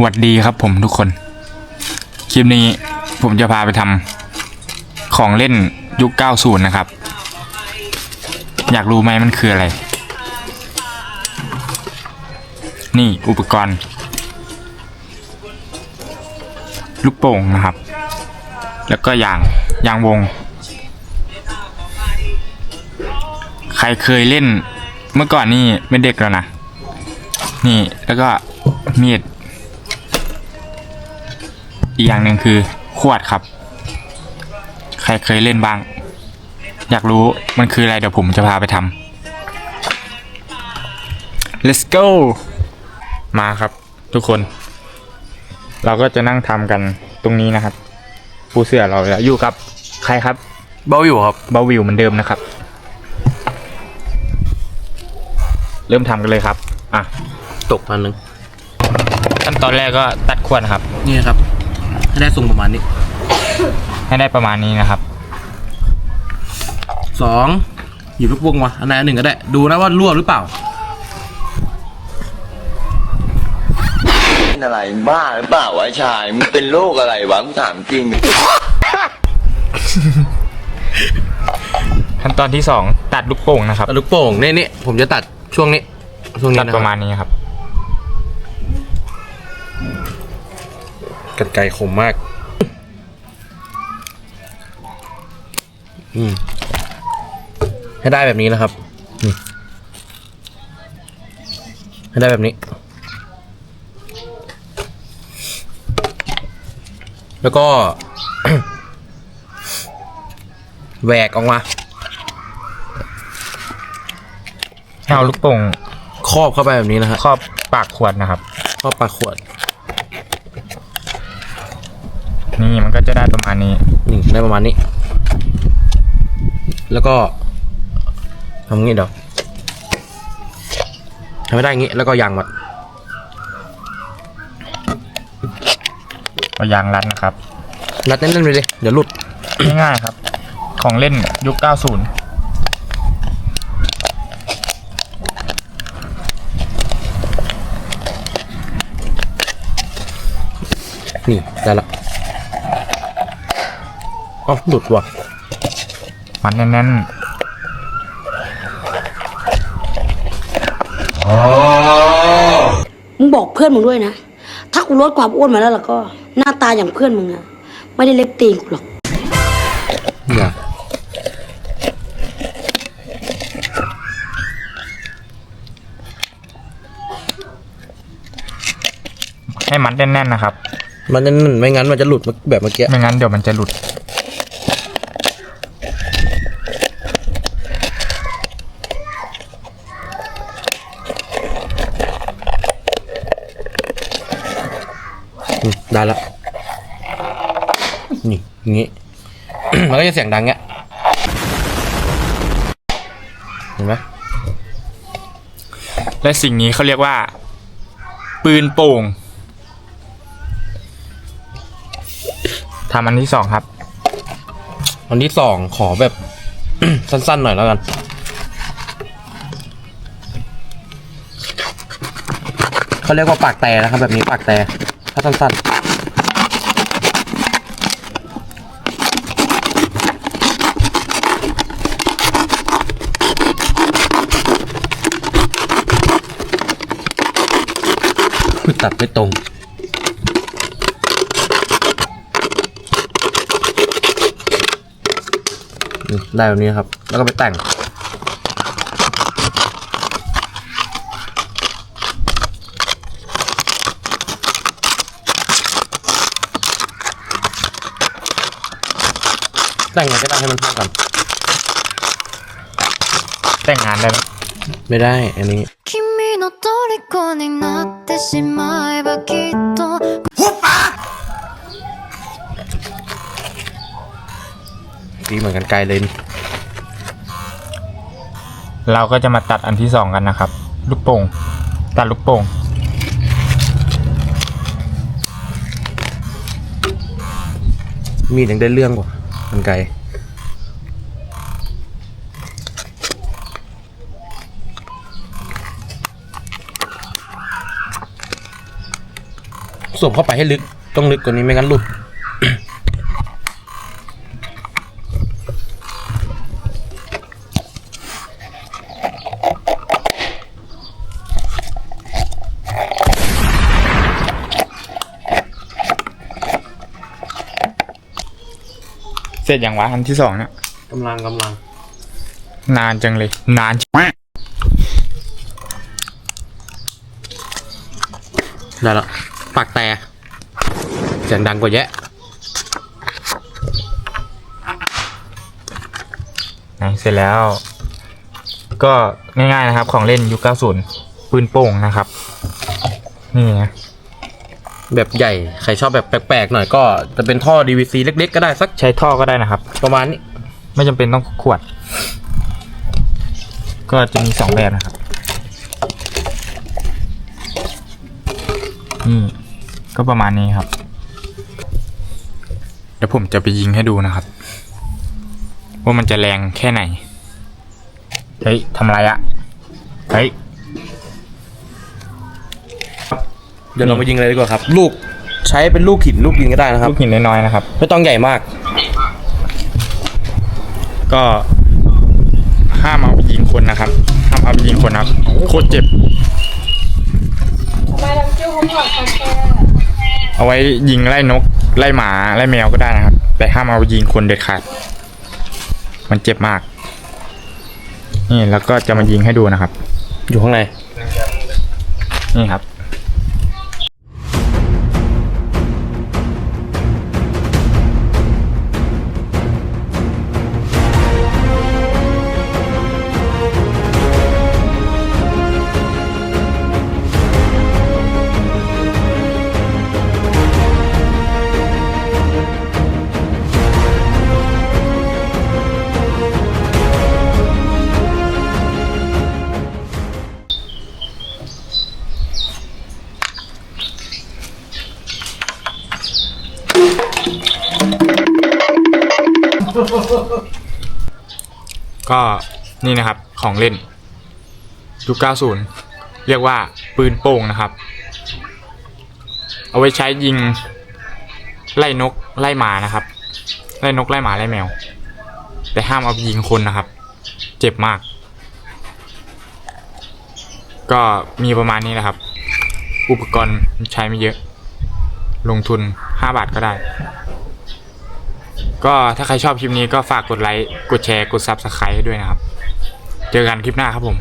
หวัดดีครับผมทุกคน คลิปนี้ผมจะพาไปทำของเล่นยุค 90 นะครับ อยากรู้ไหมมันคืออะไร นี่อุปกรณ์ ลูกโป่งนะครับ แล้วก็ยางยางวง ใครเคยเล่นเมื่อก่อนนี่เป็นเด็กแล้วนะ นี่แล้วก็มีด อีกอย่างหนึ่งคือขวดครับ ใครเคยเล่นบ้าง อยากรู้มันคืออะไรเดี๋ยวผมจะพาไปทำ let's go มาครับทุกคน เราก็จะนั่งทำกันตรงนี้นะครับผู้เสือเราจะอยู่กับใครครับเบาอยู่ครับเบาวิวเหมือนเดิมนะครับ เริ่มทำกันเลยครับ อะ ตกพันหนึ่งขั้นตอนแรกก็ตัดขวดนะครับ นี่ครับ ให้ได้ทรงประมาณนี้ให้ได้ประมาณนี้นะครับสองหยิบลูกวงมาอันใดอันหนึ่งก็ได้ ดูนะว่ารั่วหรือเปล่าเป็นอะไรบ้าหรือเปล่าวะชายมึงเป็นโรคอะไรวะมึงถามจริง ขั้นตอนที่สองตัดลูกโป่งนะครับ ลูกโป่งนี่นี่ผมจะตัดช่วงนี้ช่วงนี้ตัดนะประคมารับณนี้ครับ กันไกรคมมาก อืมให้ได้แบบนี้นะครับนี่ให้ได้แบบนี้ แล้วก็แหวกออกมาให้เอาลูกโป่งครอบเข้าไปแบบนี้นะฮะครอบปากขวดนะครับ ครอบปากขวด นี่มันก็จะได้ประมาณนี้นี่ได้ประมาณนี้ แล้วก็ทำงี้เดี๋ยวทำไม่ได้อย่างงี้แล้วก็ยางมัดเอายางรัดนะครับ รัดแน่นๆไปเลยเดี๋ยวหลุดง่ายๆครับ ของเล่นยุค 90นี่ได้ละ อ๋อหลุดว่ะ มันแน่นมึงบอกเพื่อนมึงด้วยนะ ถ้ากูลดความอ้วนมาแล้วล่ะก็ หน้าตาอย่างเพื่อนมึงอะไม่ได้เล็กตีนกูหรอกอย่าๆให้มันแน่นๆนะครับ มันแน่นๆไม่งั้นมันจะหลุดแบบเมื่อกี้ ไม่งั้นเดี๋ยวมันจะหลุด ได้ละนี่อย่างงี้ มันก็จะเสียงดังเงี้ยเห็นไหมและสิ่งนี้เขาเรียกว่า ปืนโป่งทำอันที่สองครับ อันที่สองขอแบบ สั้น ๆ หน่อยแล้วกัน เขาเรียกว่าปากแต่นะครับ แบบนี้ปากแต่ถ้าสั้น ๆ ตัดไม่ตรงนี่ได้แบบนี้ครับ แล้วก็ไปแต่ง แต่งไงก็ได้ให้มันเท่ากัน แต่งงานได้ไหมไม่ได้ อันนี้君の虜になってしまえばきっと ดีเหมือนกันไกลเลยนี่ เราก็จะมาตัดอันที่สองกันนะครับ ลูกโป่ง ตัดลูกโป่ง มีดยังได้เรื่องกว่ากันไกล วมเข้าไปให้ลึก ต้องลึกกว่านี้ไม่งั้นหลุดเสร็จอย่างวะอันที่สองเนี่ยกำลังกำลัง นานจังเลย นานชิบได้แล้ว ปากแต่เสียงดังกว่าแยะอะเสร็จแล้ว ก็ง่ายๆนะครับของเล่นยุค90ปืนโป่งนะครับ นี่นะแบบใหญ่ ใครชอบแบบแปลกๆหน่อยก็จะเป็นท่อ DVC เล็กๆ ก็ได้สักใช้ท่อก็ได้นะครับ ประมาณนี้ ไม่จำเป็นต้องขวด ก็จะมีสองแบบนะครับนี่ ก็ประมาณนี้ครับ เดี๋ยวผมจะไปยิงให้ดูนะครับ ว่ามันจะแรงแค่ไหน เฮ้ยทำอะไรอะเฮ้ย เดี๋ยวเรามายิงเลยดีกว่าครับ ลูกใช้เป็นลูกหินลูกดินก็ได้นะครับ ลูกหินน้อยๆนะครับ ไม่ต้องใหญ่มาก ก็ห้ามเอาไปยิงคนนะครับ ห้ามเอาไปยิงคนนะครับ โคตรเจ็บเอาไว้ยิงไล่นก ไล่หมาไล่แมวก็ได้นะครับ แต่ห้ามเอาไปยิงคนเด็ดขาด มันเจ็บมาก นี่แล้วก็จะมายิงให้ดูนะครับ อยู่ข้างในนี่ครับ ก็นี่นะครับของเล่นยุค90 เรียกว่าปืนโป่งนะครับ เอาไว้ใช้ยิง ไล่นกไล่หมานะครับ ไล่นกไล่หมาไล่แมว แต่ห้ามเอาไปยิงคนนะครับ เจ็บมาก ก็มีประมาณนี้แหละครับ อุปกรณ์ใช้ไม่เยอะ ลงทุน 5 บาทก็ได้ ก็ถ้าใครชอบคลิปนี้ก็ฝากกดไลค์ กดแชร์ กด Subscribe ด้วยนะครับ เจอกันคลิปหน้าครับผม